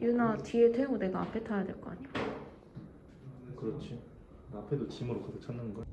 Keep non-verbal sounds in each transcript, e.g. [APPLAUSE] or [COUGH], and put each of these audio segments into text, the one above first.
유나 뒤에 태우고 내가 앞에 타야 될 거 아니야? 그렇지. 앞에도 짐으로 가득 찼는 걸.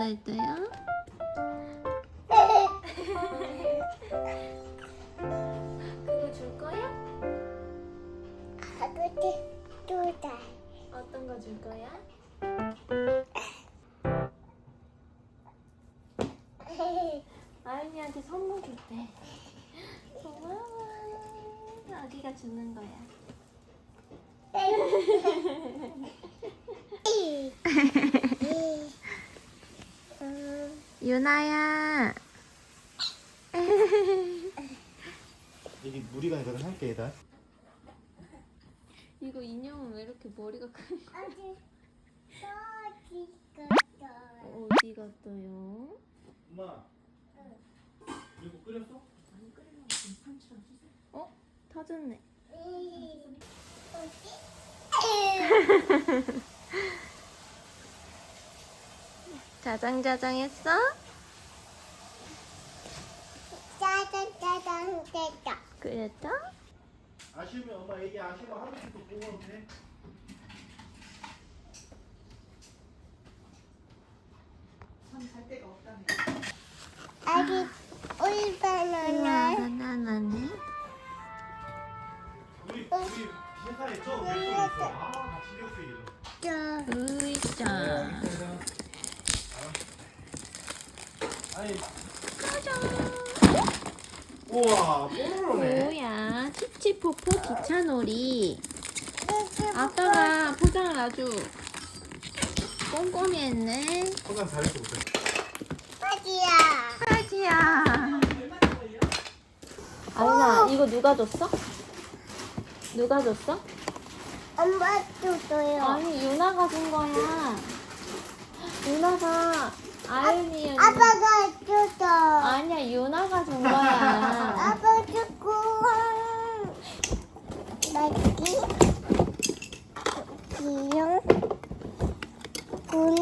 있어요? 그거 줄 거야? 아버지 두 달 어떤 거 줄 거야? 아윤이한테 선물 줬대. 고마워. 아기가 주는 거야. [LAUGHS] 유나야. 여기 무리가 있거든 한 개에다. 이거 인형은 왜 이렇게 머리가 큰 거? 어디 어디 갔어요? 엄마. 이거 끓였어? 어? 터졌네. [LAUGHS] 자장자장 했어? 짜잔 됐다. 그랬어? 아쉬우면 엄마 얘기 아쉬워 하루 종일 보고 돼. 아기 우리 우와, 바나나. 바나나네. 우리 우리 회사에 저 왼쪽에 있어. 아, 신경 좀. 저 으이짜. 아니. 우와, 뽀로로네. 뭐야? 치치포포 기차놀이. 아빠가 포장을 아주 꼼꼼히 했네. 포장 잘했어 보자. 아기야. 하지야. 아윤아, 이거 누가 줬어? 누가 줬어? 엄마 줬어요. 아니, 유나가 준 거야. 유나가 아윤이 아빠가 줬어. 아니야, 유나가 준 거야. 아빠 맞기 기영 굴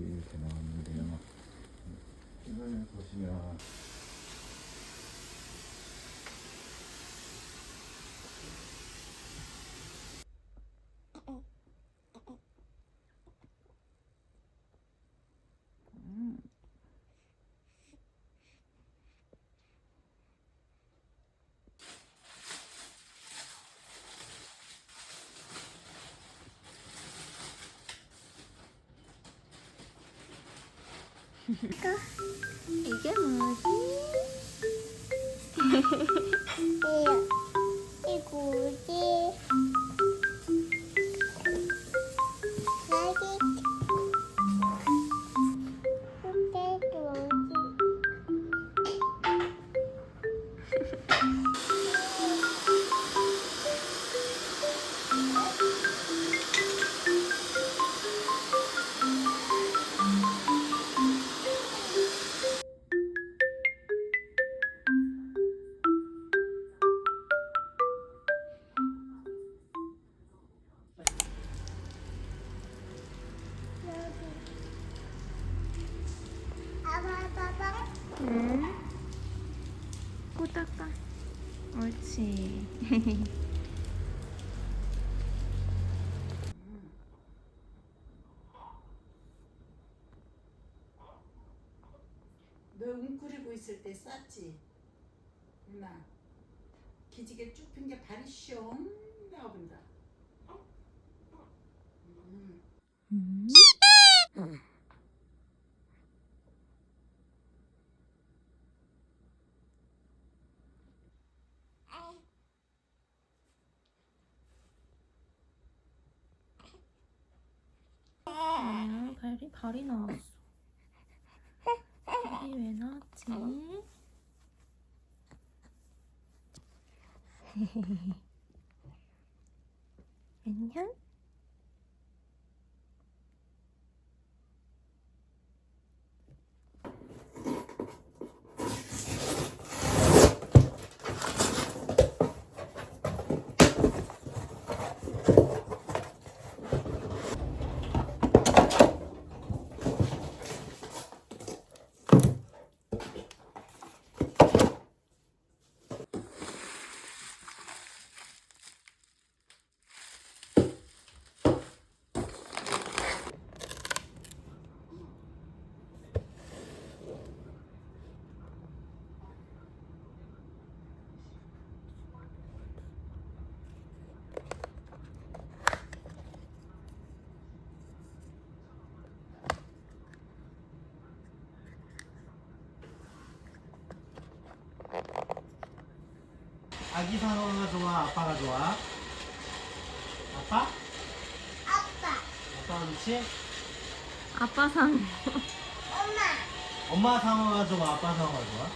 이렇게 나왔는데요. 이걸 보시면 이게 뭐지? 이, 이 고지. 꼬딱딱. 옳지. 너 웅크리고 있을 때 쌌지? 누나 기지개 쭉 핀 게 발이 숑 나와본다 음. 아, 발이 발이 나왔어. 발이 왜 나왔지? [LAUGHS] 안녕? 아기 상어가 좋아, 아빠가 좋아? 아빠? 아빠, 아빠가 좋지? 아빠 상. 엄마. 엄마 상어가 좋아, 아빠 상어가 좋아?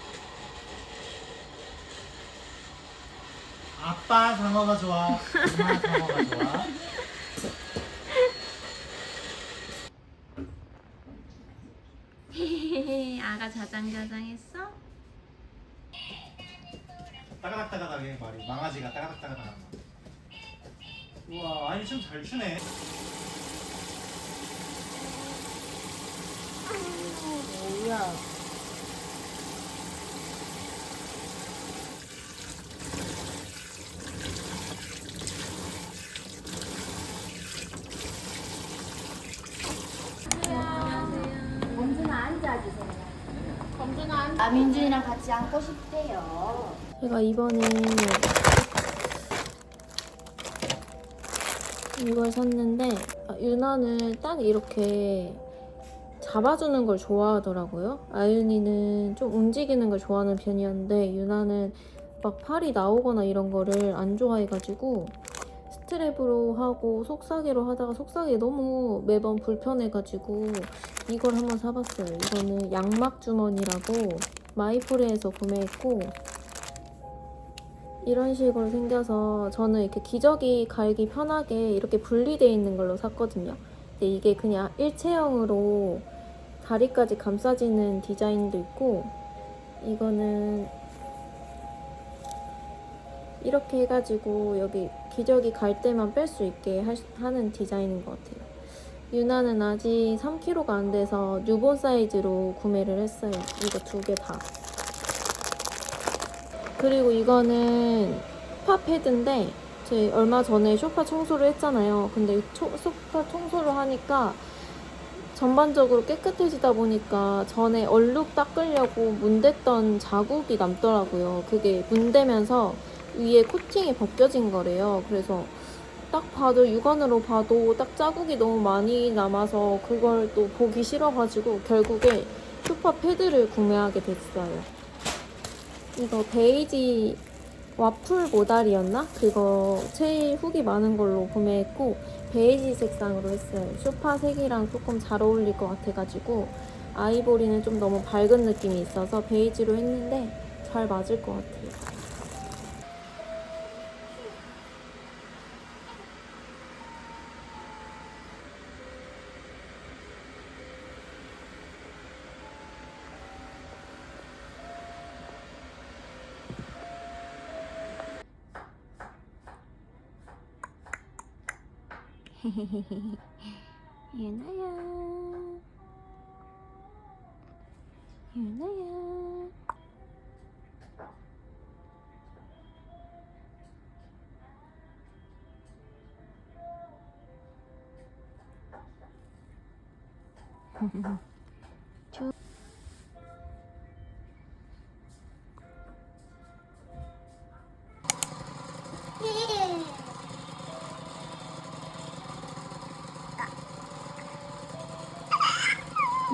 아빠 상어가 좋아, 엄마 상어가 좋아? [LAUGHS] 아가 자장자장 했어? 따가닥따가닥해 말이 망아지가 따가닥따가닥 우와 아니 춤잘 추네. 뭐야? 아민준이랑 같이 앉고 싶대요. 제가 이번에 이걸 샀는데 아, 유나는 딱 이렇게 잡아주는 걸 좋아하더라고요. 아윤이는 좀 움직이는 걸 좋아하는 편이었는데 유나는 막 팔이 나오거나 이런 거를 안 좋아해가지고 스트랩으로 하고 속삭이로 하다가 속삭이 너무 매번 불편해가지고 이걸 한번 사봤어요. 이거는 양막 주머니라고 마이포레에서 구매했고 이런 식으로 생겨서 저는 이렇게 기저귀 갈기 편하게 이렇게 분리되어 있는 걸로 샀거든요. 근데 이게 그냥 일체형으로 다리까지 감싸지는 디자인도 있고 이거는 이렇게 해가지고 여기 기저귀 갈 때만 뺄 수 있게 하, 하는 디자인인 것 같아요. 유나는 아직 3kg가 안 돼서 뉴본 사이즈로 구매를 했어요. 이거 두 개 다. 그리고 이거는 소파 패드인데 저희 얼마 전에 소파 청소를 했잖아요. 근데 초, 소파 청소를 하니까 전반적으로 깨끗해지다 보니까 전에 얼룩 닦으려고 문댔던 자국이 남더라고요. 그게 문대면서 위에 코팅이 벗겨진 거래요. 그래서 딱 봐도 육안으로 봐도 딱 자국이 너무 많이 남아서 그걸 또 보기 싫어가지고 결국에 소파 패드를 구매하게 됐어요. 이거 베이지 와플 모달이었나? 그거 제일 후기 많은 걸로 구매했고 베이지 색상으로 했어요. 소파 색이랑 조금 잘 어울릴 것 같아가지고 아이보리는 좀 너무 밝은 느낌이 있어서 베이지로 했는데 잘 맞을 것 같아요. [LAUGHS] 유나야 유나야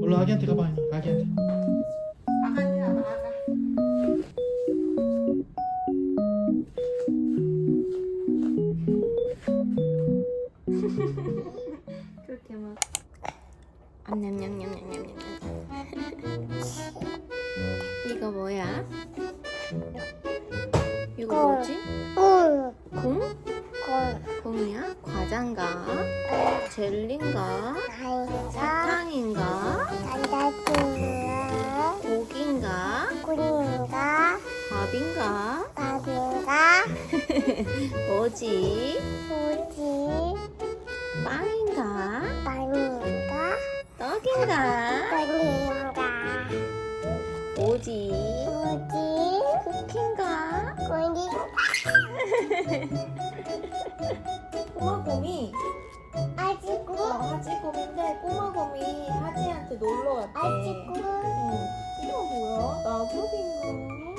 얼른 아기한테 가봐 아기한테 [LAUGHS] 뭐지? 뭐지, 빵인가? 빵인가, 떡인가? 꽃인가 뭐지? 뭐지 쿠키인가? 꽃이 [LAUGHS] 꼬마곰이 아지고 어, 하지곰인데 꼬마곰이 하지한테 놀러 갔대. 아지고 응. 이거 뭐야? 나뭇인가?